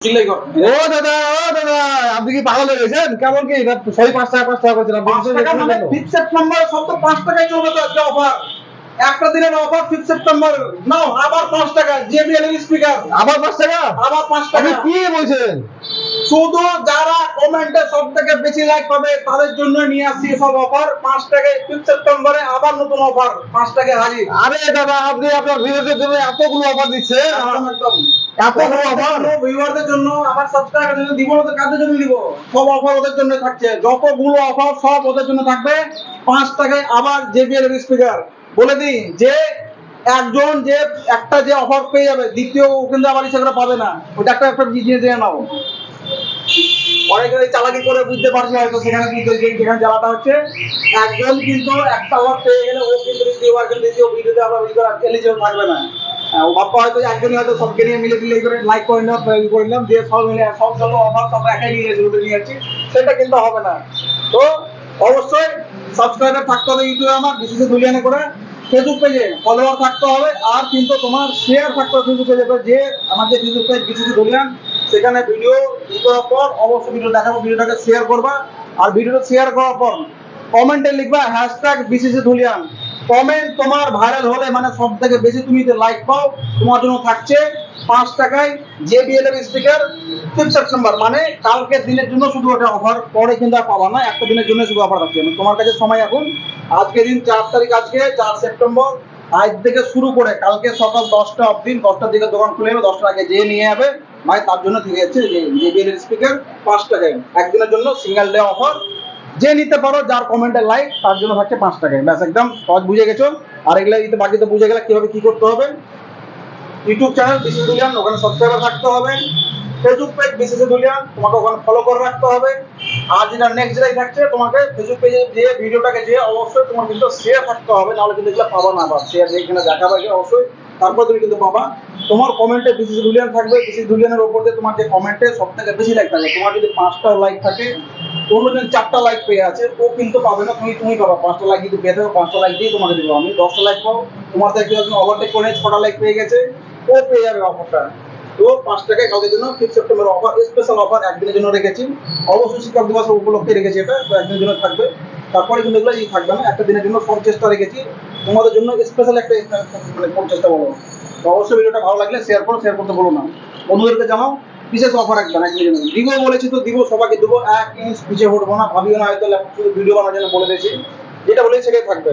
ও দাদা ও দাদা আপনি কি পাগল হয়ে গেছেন? কেমন কি? এটা পাঁচ টাকা পাঁচ টাকা করছেন ফিফথ সেপ্টেম্বর সব তো পাঁচ টাকায় চলবে তো আজকে অফার একটা দিনের অফার ফিফথ সেপ্টেম্বর নাও আবার পাঁচ টাকা জেবিএল স্পিকার আবার পাঁচ টাকা? আবার পাঁচ টাকা। কি বলছেন? শুধু যারা কমেন্টে সব থেকে বেশি লাইক পাবে তাদের জন্য নিয়ে আসছি সব অফার পাঁচ টাকায় সেপ্টেম্বরে আবার নতুন অফার পাঁচ টাকায় হাজির। আরে দাদা আপনি আপনার ভিউয়ারদের জন্য এতগুলো অফার একদম এতগুলো অফার ভিউয়ারদের জন্য আমার সাবস্ক্রাইবার জন্য দিব না তো কাদের জন্য দিব। সব অফার ওদের জন্য থাকছে। যতগুলো অফার সব ওদের জন্য থাকবে। পাঁচ টাকায় আবার জেবিএল স্পিকার বলে দিই যে একজন যে একটা যে অফার পেয়ে যাবে দ্বিতীয় কিন্তু আবার ইচ্ছা পাবে না। ওটা একটা একটা জিনিস দিয়ে নাও। অনেকে ওই চালাকি করে বুঝতে পারছে হয়তো সেখানে কিন্তু যেখানে জ্বালাটা হচ্ছে, একজন কিন্তু একটা অফার পেয়ে গেলে ও কিন্তু দ্বিতীয়বার কিন্তু দ্বিতীয় ভিডিওতে আবার ভিডিও এলিজিবল থাকবে না। ও হয়তো হয়তো সবকে নিয়ে মিলে মিলে করে লাইক করে নিলাম করে নিলাম সব মিলে, সব অফার সব একাই নিয়ে নিয়ে সেটা কিন্তু হবে না। তো অবশ্যই সাবস্ক্রাইবার থাকতে হবে ইউটিউবে আমার, বিশেষ দুলিয়ানে করে ফেসবুক পেজে ফলোয়ার থাকতে হবে, আর কিন্তু তোমার শেয়ার থাকতে হবে ফেসবুক পেজে যে আমাদের ফেসবুক পেজ বিশেষ দুলিয়ান সেখানে ভিডিও ই করার পর অবশ্যই ভিডিও দেখাবো ভিডিওটাকে শেয়ার করবা। আর ভিডিওটা শেয়ার করার পর কমেন্টে লিখবা হ্যাশট্যাগ বিসিসি ধুলিয়ান কমেন্ট তোমার ভাইরাল হলে মানে সব থেকে বেশি তুমি লাইক পাও, তোমার জন্য থাকছে পাঁচ টাকায় জেবিএল এর স্পিকার ফিফথ সেপ্টেম্বর মানে কালকের দিনের জন্য শুধু ওটা অফার পরে কিন্তু আর পাবা না, একটা দিনের জন্য শুধু অফার থাকছে। তোমার কাছে সময় এখন। আজকে দিন চার তারিখ আজকে, চার সেপ্টেম্বর আজ থেকে শুরু করে কালকে সকাল দশটা অবধি, দশটার দিকে দোকান খুলে যাবে, দশটার আগে যেয়ে নিয়ে যাবে। ভাই তার জন্য ঠিক আছে যে জেবিএল এর স্পিকার পাঁচ টাকায় একদিনের জন্য সিঙ্গেল ডে অফার যে নিতে পারো, যার কমেন্টের লাইক তার জন্য থাকছে পাঁচ টাকায় ব্যাস, একদম সহজ বুঝে গেছো। আর এগুলো দিতে বাকি তো বুঝে গেলে কীভাবে কি করতে হবে? ইউটিউব চ্যানেল বিসিসি দুলিয়ান, ওখানে সাবস্ক্রাইবার থাকতে হবে। ফেসবুক পেজ বিসিসি দুলিয়ান, তোমাকে ওখানে ফলো করে রাখতে হবে। আর যেটা নেক্সট যেটাই থাকছে, তোমাকে ফেসবুক পেজে যে ভিডিওটাকে যে অবশ্যই তোমার কিন্তু শেয়ার থাকতে হবে। নাহলে কিন্তু এগুলো পাবা না, বা শেয়ার যেখানে দেখাবে অবশ্যই। তারপর তুমি কিন্তু পাবা। তোমার কমেন্টে বিসিসি দুলিয়ান থাকবে বিসিসি দুলিয়ানের উপর দিয়ে তোমার যে কমেন্টে সব থেকে বেশি লাইক থাকে তোমার যদি পাঁচটা লাইক থাকে অন্য যদি চারটা লাইক পেয়ে আছে, ও কিন্তু পাবে না, তুমি তুমি পাবা। পাঁচটা লাইক যদি পেয়ে থাকো, পাঁচটা লাইক দিয়ে তোমাকে দেবো আমি। দশটা লাইক পাবো তোমার থেকে কেউ ওভারটেক করে, ছটা লাইক পেয়ে গেছে, ও পেয়ে যাবে অফারটা তো পাঁচ টাকায় কালকের জন্য fifth September offer special offer একদিনের জন্য রেখেছি। অবশ্যই শিক্ষক দিবস উপলক্ষে রেখেছি এটা, তো একদিনের জন্য থাকবে। তারপরে কিন্তু এগুলো থাকবে না, একটা দিনের জন্য সব চেষ্টা রেখেছি। তোমাদের জন্য স্পেশাল একটা মানে চেষ্টা বলো। তো অবশ্যই ভিডিওটা ভালো লাগলে শেয়ার করো শেয়ার করতে বলো না। বন্ধুদেরকে জানাও, বিশেষ অফার একজন একদিনের জন্য দিব বলেছি তো, দিব, সবাইকে দেবো। এক ইঞ্চ পিছিয়ে হটবো না, ভাবিও না হয়তো ভিডিও বানানোর জন্য বলে দিয়েছি। যেটা বলেছি সেটাই থাকবে।